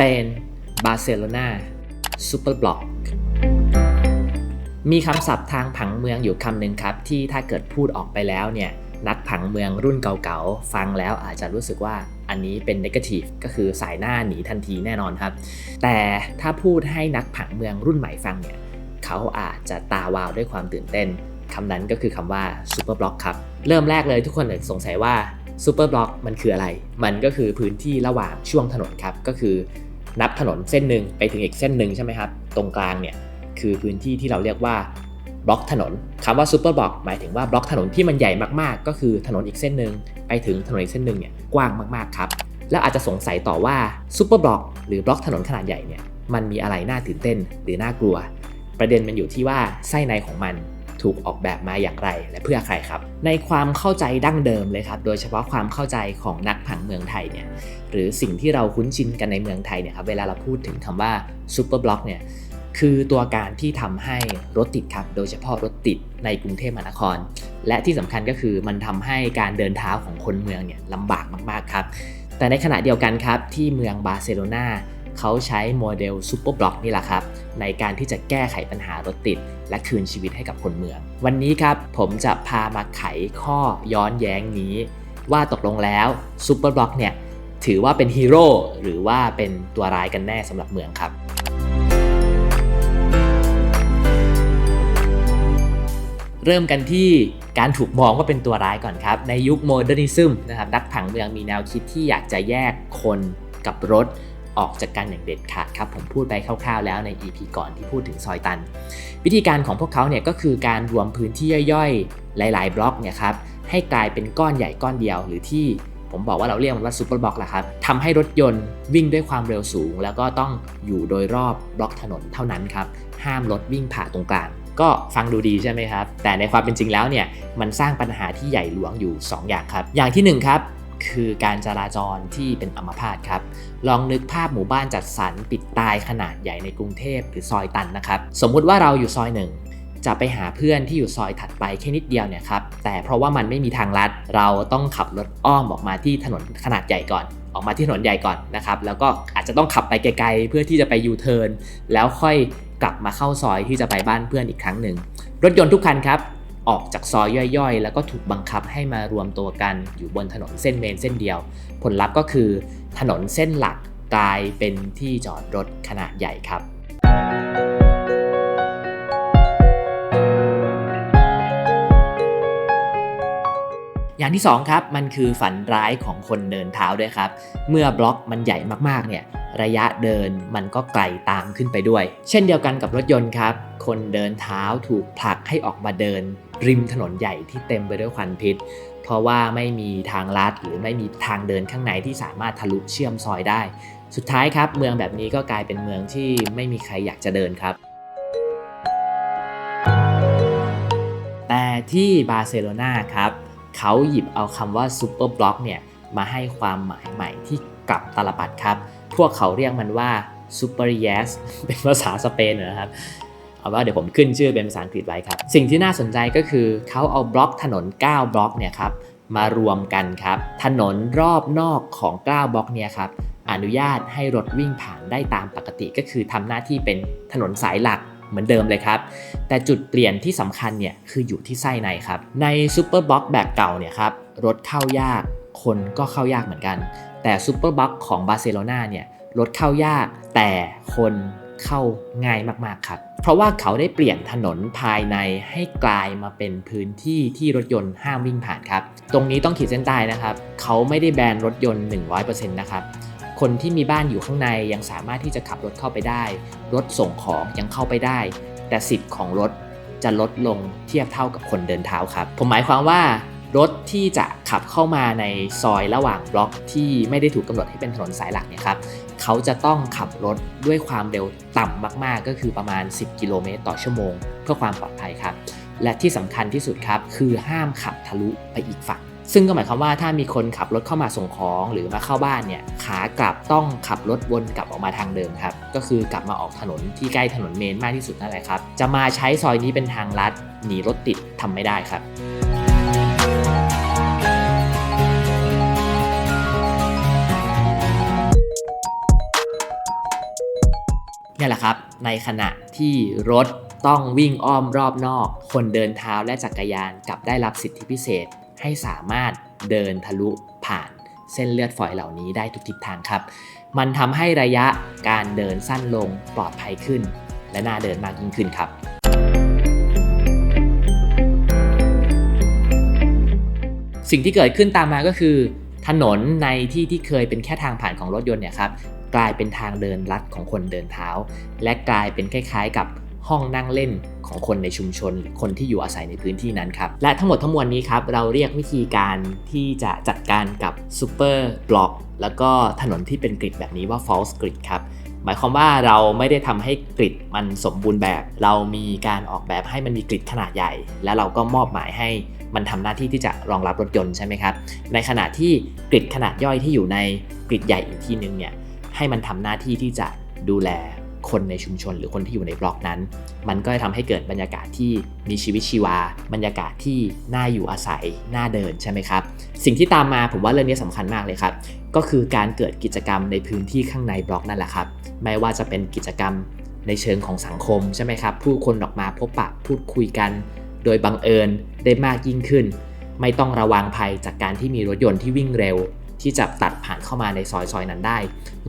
เปน บาร์เซโลนาซูเปอร์บล็อก มีคำศัพท์ทางผังเมืองอยู่คำหนึ่งครับ ที่ถ้าเกิดพูดออกไปแล้วเนี่ยนักผังเมืองรุ่นเก่าๆ ฟังแล้วอาจจะรู้สึกว่าอันนี้เป็นนกาทีฟก็คือสายหน้าหนีทันทีแน่นอนครับ แต่ถ้าพูดให้นักผังเมืองรุ่นใหม่ฟังเนี่ยเขาอาจจะตาวาวด้วยความตื่นเต้นคำนั้นก็คือคำว่าซูเปอร์บล็อกครับ เริ่มแรกเลยทุกคนสงสัยว่าซูเปอร์บล็อกมันคืออะไร มันก็คือพื้นที่ระหว่างช่วงถนนครับ ก็คือ นับถนนเส้นหนึ่งไปถึงอีกเส้นหนึ่งใช่ไหมครับตรงกลางเนี่ยคือพื้นที่ที่เราเรียกว่าบล็อกถนนคำว่าซูเปอร์บล็อกหมายถึงว่าบล็อกถนนที่มันใหญ่มากๆ ก็คือถนนอีกเส้นหนึ่งไปถึงถนนอีกเส้นหนึ่งเนี่ยกว้างมากๆครับแล้วอาจจะสงสัยต่อว่าซูเปอร์บล็อกหรือบล็อกถนนขนาดใหญ่เนี่ยมันมีอะไรน่าตื่นเต้นหรือน่ากลัว ประเด็นมันอยู่ที่ว่าไส้ในของมัน ถูกออกแบบมาอย่างไรและเพื่อใครครับ ในความเข้าใจดั้งเดิมเลยครับ โดยเฉพาะความเข้าใจของนักผังเมืองไทยเนี่ยหรือสิ่งที่เราคุ้นชินกันในเมืองไทยเนี่ยครับเวลาเราพูดถึงคำว่าซูเปอร์บล็อกเนี่ยคือตัวการที่ทำให้รถติดครับ โดยเฉพาะรถติดในกรุงเทพมหานคร และที่สำคัญก็คือมันทำให้การเดินเท้าของคนเมืองเนี่ยลำบากมากๆครับ แต่ในขณะเดียวกันครับ ที่เมืองบาร์เซโลนาเขาใช้โมเดลซูเปอร์บล็อกนี่แหละครับ ในการที่จะแก้ไขปัญหารถติด และคืนชีวิตให้กับคนเมือง วันนี้ครับผมจะพามาไขข้อย้อนแย้งนี้ ว่าตกลงแล้วซูเปอร์บล็อกเนี่ยถือว่าเป็นฮีโร่หรือว่าเป็นตัวร้ายกันแน่สำหรับเมืองครับ เริ่มกันที่การถูกมองว่าเป็นตัวร้ายก่อนครับ ในยุคโมเดิร์นิซึมนะครับนักผังเมืองมีแนวคิดที่อยากจะแยกคนกับรถ ออกจากกันอย่างเด็ดขาดครับผมพูดไปคร่าวๆแล้วใน EP ก่อนที่พูดถึงซอยตัน วิธีการของพวกเขาเนี่ยก็คือการรวมพื้นที่ย่อยๆ หลาย ๆ บล็อกเนี่ยครับให้กลายเป็นก้อนใหญ่ก้อนเดียวหรือที่ผมบอกว่าเราเรียกมันว่าซูเปอร์บล็อกแหละครับทำให้รถยนต์วิ่งด้วยความเร็วสูง แล้วก็ต้องอยู่โดยรอบบล็อกถนนเท่านั้นครับ ห้ามรถวิ่งผ่าตรงกลาง ก็ฟังดูดีใช่ไหมครับ แต่ในความเป็นจริงแล้วเนี่ย มันสร้างปัญหาที่ใหญ่หลวงอยู่ 2 อย่างครับ อย่างที่1ครับ คือการจราจรที่เป็นอัมพาตครับ ลองนึกภาพหมู่บ้านจัดสรรปิดตายขนาดใหญ่ในกรุงเทพหรือซอยตันนะครับ สมมุติว่าเราอยู่ซอยหนึ่งจะไปหาเพื่อนที่อยู่ซอยถัดไปแค่นิดเดียวเนี่ยครับ แต่เพราะว่ามันไม่มีทางลัด เราต้องขับรถอ้อมออกมาที่ถนนขนาดใหญ่ก่อน ออกมาที่ถนนใหญ่ก่อนนะครับ แล้วก็อาจจะต้องขับไปไกลๆ เพื่อที่จะไปยูเทิร์นแล้วค่อยกลับมาเข้าซอยที่จะไปบ้านเพื่อนอีกครั้งหนึ่ง รถยนต์ทุกคันครับ ออกจากซอยย่อยๆ แล้วก็ถูกบังคับให้มารวมตัวกันอยู่บนถนนเส้นเมนเส้นเดียว ผลลัพธ์ก็คือถนนเส้นหลักกลายเป็นที่จอดรถขนาดใหญ่ครับอย่างที่2ครับมันคือฝันร้ายของคนเดินเท้าด้วยครับ เมื่อบล็อกมันใหญ่มากๆเนี่ยระยะเดินมันก็ไกลตามขึ้นไปด้วย เช่นเดียวกันกับรถยนต์ครับ คนเดินเท้าถูกผลักให้ออกมาเดิน ริมถนนใหญ่ที่เต็มไปด้วยควันพิษ เพราะว่าไม่มีทางลัดหรือไม่มีทางเดินข้างในที่สามารถทะลุเชื่อมซอยได้ สุดท้ายครับเมืองแบบนี้ก็กลายเป็นเมืองที่ไม่มีใครอยากจะเดินครับ แต่ที่บาร์เซโลนาครับเขาหยิบเอาคำว่าซูเปอร์บล็อกเนี่ยมาให้ความหมายใหม่ที่กลับตลปัดครับ พวกเขาเรียกมันว่าซูเปอร์เยสเป็นภาษาสเปนนะครับ เอาว่าเดี๋ยวผมขึ้นชื่อเป็นภาษาอังกฤษไว้ครับ สิ่งที่น่าสนใจก็คือเขาเอาบล็อกถนน 9 บล็อกเนี่ยครับมารวมกันครับ ถนนรอบนอกของ 9 บล็อกเนี่ยครับอนุญาตให้รถวิ่งผ่านได้ตามปกติก็คือทำหน้าที่เป็นถนนสายหลักเหมือนเดิมเลยครับ แต่จุดเปลี่ยนที่สำคัญเนี่ยคืออยู่ที่ไส้ในครับ ในซูเปอร์บล็อกแบบเก่าเนี่ยครับรถเข้ายาก คนก็เข้ายากเหมือนกัน แต่ซูเปอร์บล็อกของบาร์เซโลนาเนี่ยรถเข้ายากแต่คน เข้าง่ายมากๆครับ เพราะว่าเขาได้เปลี่ยนถนนภายในให้กลายมาเป็นพื้นที่ที่รถยนต์ห้ามวิ่งผ่านครับ ตรงนี้ต้องขีดเส้นใต้นะครับ เขาไม่ได้แบนรถยนต์ 100%นะครับคนที่มีบ้านอยู่ข้างในยังสามารถที่จะขับรถเข้าไปได้ รถส่งของยังเข้าไปได้ แต่สิทธิ์ของรถจะลดลงเทียบเท่ากับคนเดินเท้าครับ ผมหมายความว่า รถที่จะขับเข้ามาในซอยระหว่างบล็อกที่ไม่ได้ถูกกำหนดให้เป็นถนนสายหลักเนี่ยครับเขาจะต้องขับรถด้วยความเร็วต่ำมากๆ ก็คือประมาณ 10 กิโลเมตรต่อชั่วโมง เพื่อความปลอดภัยครับ และที่สำคัญที่สุดครับคือห้ามขับทะลุไปอีกฝั่งซึ่งก็หมายความว่าถ้ามีคนขับรถเข้ามาส่งของหรือมาเข้าบ้านเนี่ยขากลับต้องขับรถวนกลับออกมาทางเดิมครับ ก็คือกลับมาออกถนนที่ใกล้ถนนเมนมากที่สุดนั่นแหละครับ จะมาใช้ซอยนี้เป็นทางลัดหนีรถติดทำไม่ได้ครับ นี่แหละครับ ในขณะที่รถต้องวิ่งอ้อมรอบนอก คนเดินเท้าและจักรยานกลับได้รับสิทธิพิเศษ ให้สามารถเดินทะลุผ่านเส้นเลือดฝอยเหล่านี้ได้ทุกทิศทางครับ มันทำให้ระยะการเดินสั้นลงปลอดภัยขึ้น และน่าเดินมากยิ่งขึ้นครับสิ่งที่เกิดขึ้นตามมาก็คือ ถนนในที่ที่เคยเป็นแค่ทางผ่านของรถยนต์เนี่ยครับ กลายเป็นทางเดินลัดของคนเดินเท้า และกลายเป็นคล้ายๆ กับห้องนั่งเล่นของคนในชุมชนหรือคนที่อยู่อาศัยในพื้นที่นั้นครับและทั้งหมดทั้งมวลนี้ครับเราเรียกวิธีการที่จะจัดการกับซูเปอร์บล็อกแล้วก็ถนนที่เป็นกริดแบบนี้ว่า false grid ครับหมายความว่าเราไม่ได้ทำให้กริดมันสมบูรณ์แบบ เรามีการออกแบบให้มันมีกริดขนาดใหญ่ แล้วเราก็มอบหมายให้มันทำหน้าที่ที่จะรองรับรถยนต์ใช่ไหมครับในขณะที่กริดขนาดย่อยที่อยู่ในกริดใหญ่อีกที่นึงเนี่ย ให้มันทำหน้าที่ที่จะดูแลคนในชุมชนหรือคนที่อยู่ในบล็อกนั้น มันก็จะทำให้เกิดบรรยากาศที่มีชีวิตชีวา บรรยากาศที่น่าอยู่อาศัย น่าเดินใช่ไหมครับ สิ่งที่ตามมาผมว่าเรื่องนี้สำคัญมากเลยครับ ก็คือการเกิดกิจกรรมในพื้นที่ข้างในบล็อกนั่นแหละครับ ไม่ว่าจะเป็นกิจกรรมในเชิงของสังคมใช่ไหมครับ ผู้คนออกมาพบปะพูดคุยกัน โดยบังเอิญได้มากยิ่งขึ้น ไม่ต้องระวังภัยจากการที่มีรถยนต์ที่วิ่งเร็ว ที่จะตัดผ่านเข้ามาในซอยซอยนั้นได้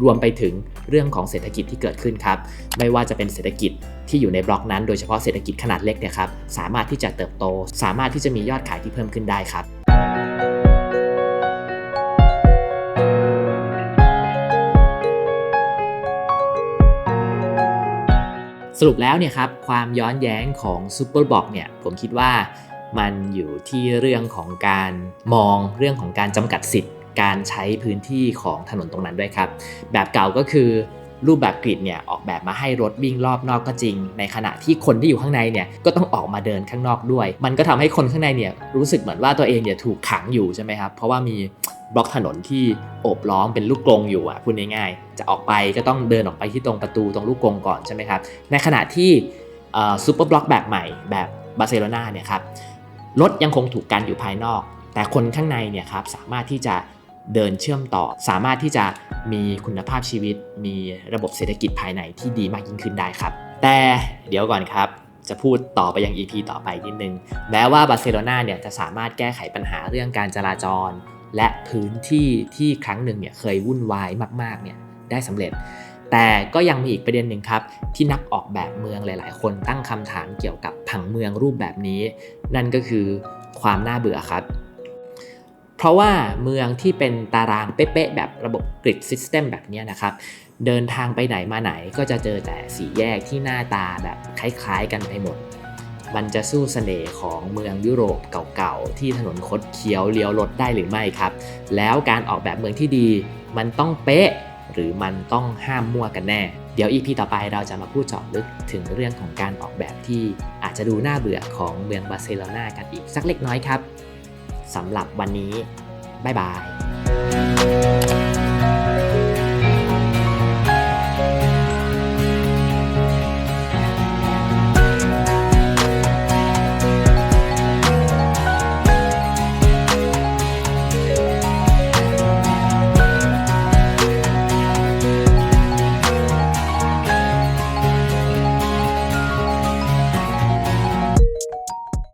รวมไปถึงเรื่องของเศรษฐกิจที่เกิดขึ้นครับ ไม่ว่าจะเป็นเศรษฐกิจที่อยู่ในบล็อกนั้น โดยเฉพาะเศรษฐกิจขนาดเล็กเนี่ยครับสามารถที่จะเติบโต สามารถที่จะมียอดขายที่เพิ่มขึ้นได้ครับสรุปแล้วเนี่ยครับความย้อนแย้งของซูเปอร์บ็อกเนี่ยผมคิดว่ามันอยู่ที่เรื่องของการมองเรื่องของการจำกัดสิทธิ การใช้พื้นที่ของถนนตรงนั้นด้วยครับ แบบเก่าก็คือรูปแบบกริดเนี่ยออกแบบมาให้รถวิ่งรอบนอกก็จริง ในขณะที่คนที่อยู่ข้างในเนี่ยก็ต้องออกมาเดินข้างนอกด้วย มันก็ทำให้คนข้างในเนี่ยรู้สึกเหมือนว่าตัวเองเนี่ยถูกขังอยู่ใช่ไหมครับเพราะว่ามีบล็อกถนนที่โอบล้อมเป็นลูกกรงอยู่อะพูดง่ายๆจะออกไปก็ต้องเดินออกไปที่ตรงประตูตรงลูกกรงก่อนใช่ไหมครับในขณะที่ซูเปอร์บล็อกแบบใหม่แบบบาร์เซโลนาเนี่ยครับรถยังคงถูกกันอยู่ภายนอก แต่คนข้างในเนี่ยครับสามารถที่จะ เดินเชื่อมต่อ สามารถที่จะมีคุณภาพชีวิต มีระบบเศรษฐกิจภายในที่ดีมากยิ่งขึ้นได้ครับ แต่เดี๋ยวก่อนครับจะพูดต่อไปยัง EP ต่อไปนิดนึงแม้ว่าบาร์เซโลนาเนี่ยจะสามารถแก้ไขปัญหาเรื่องการจราจร และพื้นที่ที่ครั้งหนึ่งเนี่ยเคยวุ่นวายมากๆเนี่ยได้สำเร็จ แต่ก็ยังมีอีกประเด็นหนึ่งครับ ที่นักออกแบบเมืองหลาย ๆ คนตั้งคำถามเกี่ยวกับผังเมืองรูปแบบนี้ นั่นก็คือความน่าเบื่อครับ เพราะว่าเมืองที่เป็นตารางเป๊ะๆแบบระบบกริดซิสเต็มแบบนี้นะครับ เดินทางไปไหนมาไหนก็จะเจอแต่สีแยกที่หน้าตาแบบคล้ายๆกันไปหมด มันจะสู้เสน่ห์ของเมืองยุโรปเก่าๆ ที่ถนนคดเคี้ยวเลี้ยวรถได้หรือไม่ครับ แล้วการออกแบบเมืองที่ดีมันต้องเป๊ะหรือมันต้องห้ามมั่วกันแน่ เดี๋ยว EP ต่อไปเราจะมาพูดเจาะลึกถึงเรื่องของการออกแบบที่อาจจะดูน่าเบื่อของเมืองบาร์เซโลนากันอีกสักเล็กน้อยครับ สำหรับวันนี้ บ๊ายบาย